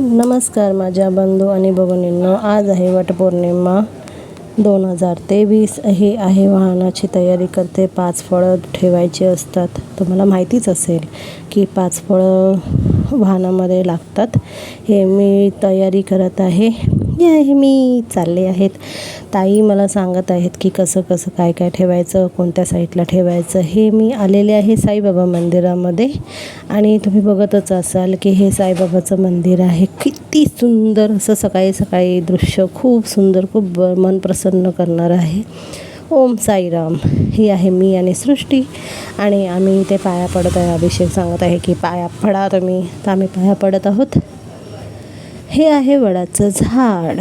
नमस्कार माझ्या बंधू आणि भगिनींनो आज आहे वटपौर्णिमा दोन हजार तेवीस. ही आहे वाहनाची तयारी करते. पाच फळं ठेवायची असतात. तुम्हाला माहितीच असेल की पाच फळं वाहनामध्ये लागतात. हे मी तयारी करत आहे. हे आहे मी चालले आहेत. ताई मला सांगत आहेत की कसं कसं काय काय ठेवायचं कोणत्या साईडला ठेवायचं हे मी आलेले आहे साईबाबा मंदिरामध्ये. आणि तुम्ही बघतच असाल की हे साईबाबाचं मंदिर आहे. किती सुंदर असं सकाळी सकाळी दृश्य खूप सुंदर खूप ब- मन प्रसन्न करणार आहे. ओम साईराम ही आहे मी आणि सृष्टी. आणि आम्ही इथे पाया पडत आहे अभिषेक सांगत आहे की पाया पडा तुम्ही. तर आम्ही पाया पडत आहोत. हे आहे वडाचं झाड.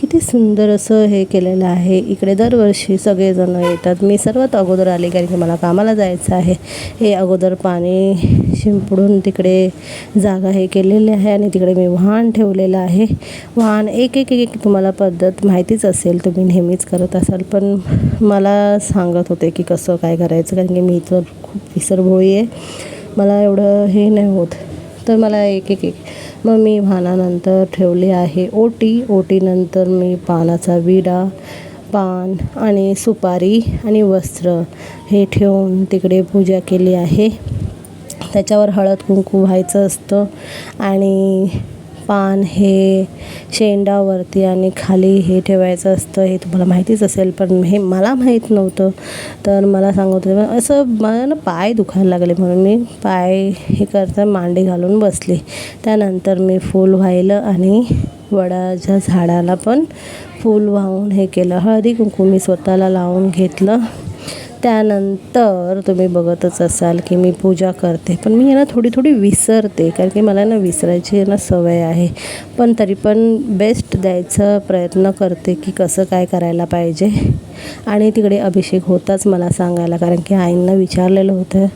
किती सुंदर असं हे केलेलं आहे. इकडे दरवर्षी सगळेजण येतात. मी सर्वात अगोदर आले कारण की मला कामाला जायचं आहे. हे अगोदर पाणी शिंपडून तिकडे जागा हे केलेली आहे आणि तिकडे मी वाहन ठेवलेलं आहे. वाहन एक एक एक तुम्हाला पद्धत माहितीच असेल. तुम्ही नेहमीच करत असाल. पण मला सांगत होते की कसं काय करायचं कारण की मी तर खूप विसरभोळी आहे. मला एवढं हे नाही होत. तर मला एक एक एक. मग मी वाहनानंतर ठेवले आहे ओटी. ओटीनंतर मी पानाचा विडा पान आणि सुपारी आणि वस्त्र हे ठेवून तिकडे पूजा केली आहे. त्याच्यावर हळद कुंकू व्हायचं असतं आणि पान हे शेंडावरती आणि खाली हे ठेवायचं असतं हे तुम्हाला माहितीच असेल पण हे मला माहीत नव्हतं. तर मला सांगत होते असं मला ना पाय दुखायला लागले म्हणून मी पाय हे करता मांडी घालून बसली. त्यानंतर मी फूल व्हायलं आणि वडाच्या झाडाला पण फूल वाहून हे केलं. हळदी कुंकू मी स्वतःला लावून घेतलं. त्यानंतर तुम्ही बघतच असाल की मी पूजा करते. पण मी यांना ना थोडी थोडी विसरते कारण की मला ना विसरायची आहे ना सवय आहे. पण तरी पण बेस्ट द्यायचा प्रयत्न करते की कसं काय करायला पाहिजे. आणि तिकडे अभिषेक होताच मला सांगायला कारण की आईंना विचारलेलं होतं.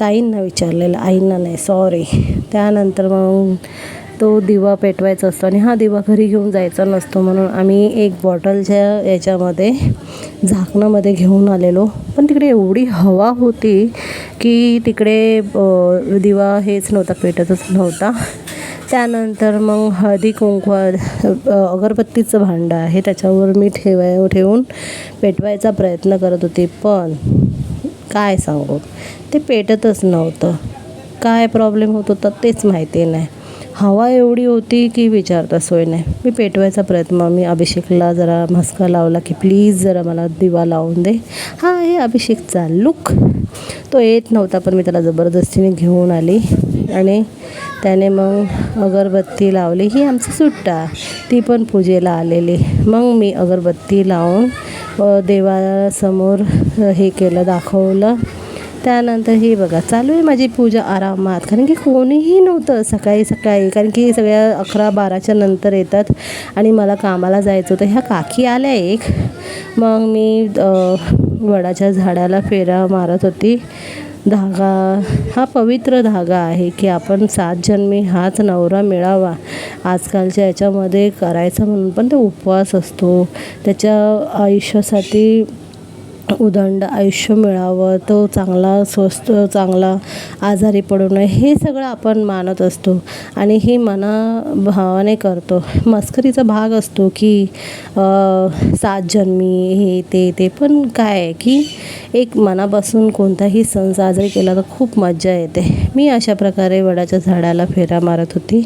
ताईंना विचारलेलं आईंना नाही सॉरी त्यानंतर मग तो दिवा पेटवायचा असतो आणि हा दिवा घरी घेऊन जायचा नसतो म्हणून आम्ही एक बॉटलच्या याच्यामध्ये झाकणामध्ये घेऊन आलेलो. पण तिकडे एवढी हवा होती की तिकडे दिवा हेच नव्हता पेटतच नव्हता. त्यानंतर मग हळदी कुंकू अगरबत्तीचं भांडं आहे त्याच्यावर मी ठेवाय ठेवून पेटवायचा प्रयत्न करत होते. पण काय सांगू? ते पेटतच नव्हतं. काय प्रॉब्लेम होत होता तेच माहिती नाही. हवा एवढी होती की विचारता सोय नाही. मी पेटवायचा प्रयत्न मी अभिषेकला जरा मस्का लावला की प्लीज जरा मला दिवा लावून दे. हा हे अभिषेकचा लुक तो येत नव्हता पण मी त्याला जबरदस्तीने घेऊन आली आणि त्याने मग अगरबत्ती लावली. ही आमची सुट्टा ती पण पूजेला आलेली. मग मी अगरबत्ती लावून देवासमोर हे केलं दाखवलं. त्यानंतर हे बघा चालू आहे माझी पूजा आरामात. कारण की कोणीही नव्हतं सकाळी सकाळी. कारण की सगळ्या अकरा बाराच्या नंतर येतात आणि मला कामाला जायचं होतं. ह्या काकी आल्या एक. मग मी वडाच्या झाडाला फेरा मारत होती. धागा हा पवित्र धागा आहे की आपण सात जन्मी हाच नवरा मिळावा. आजकालच्या याच्यामध्ये करायचा म्हणून पण ते उपवास असतो. त्याच्या आयुष्यासाठी उदंड आयुष्य मिळावं तो चांगला स्वस्त चांगला आजारी पडू नये हे सगळं आपण मानत असतो. आणि हे मना भावाने करतो. मस्करीचा भाग असतो की सात जन्मी हे ते ते. पण काय आहे की एक मनापासून कोणताही सण साजरे केला तर खूप मज्जा येते. मी अशा प्रकारे वडाच्या झाडाला फेरा मारत होती.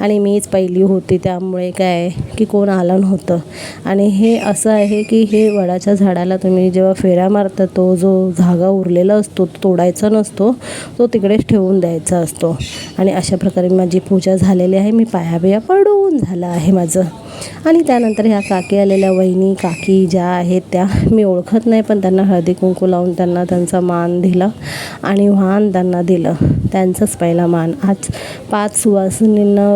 आणि मीच पहिली होती त्यामुळे काय आहे की कोण आलं नव्हतं. आणि हे असं आहे की हे वडाच्या झाडाला तुम्ही जेव्हा फेऱ्या मारता तो जो धागा उरलेला असतो तो तोडायचा नसतो तो तिकडेच ठेवून द्यायचा असतो. आणि अशा प्रकारे माझी पूजा झालेली आहे. मी पायाबिया पडून झालं आहे माझं. आणि त्यानंतर ह्या काकी आलेल्या वहिनी काकी ज्या आहेत त्या मी ओळखत नाही पण त्यांना हळदी कुंकू लावून त्यांना त्यांचा मान दिला आणि वाहन त्यांना दिलं. त्यांचाच पहिला मान. आज पाच सुवासिनींना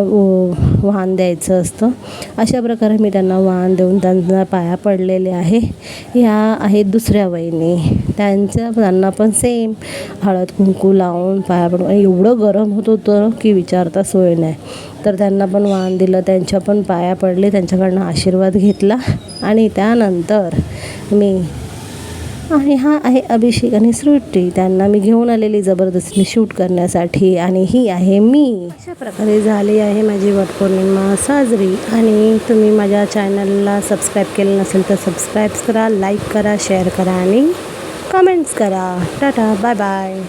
वाहन द्यायचं असतं. अशा प्रकारे मी त्यांना वाहन देऊन त्यांना पाया पडलेले आहे. ह्या आहेत दुसऱ्या वहिनी. त्यांच्या त्यांना पण सेम हळद कुंकू लावून पाया पडून. एवढं गरम होत होतं की विचारता सोय नाही. तर त्यांना पण वाहन दिलं त्यांच्या पण पाया पडले त्यांच्याकडनं आशीर्वाद घेतला. आणि त्यानंतर मी आणि हा आहे अभिषेक आणि सृष्टी. त्यांना मी घेऊन आलेली जबरदस्ती शूट करण्यासाठी. आणि ही आहे मी. अशा प्रकारे झाली आहे माझी वटपौर्णिमा साजरी. आणि तुम्ही माझ्या चॅनलला सबस्क्राईब केलं नसेल तर सबस्क्राईब करा लाईक करा शेअर करा आणि कमेंट्स करा. Tata bye bye.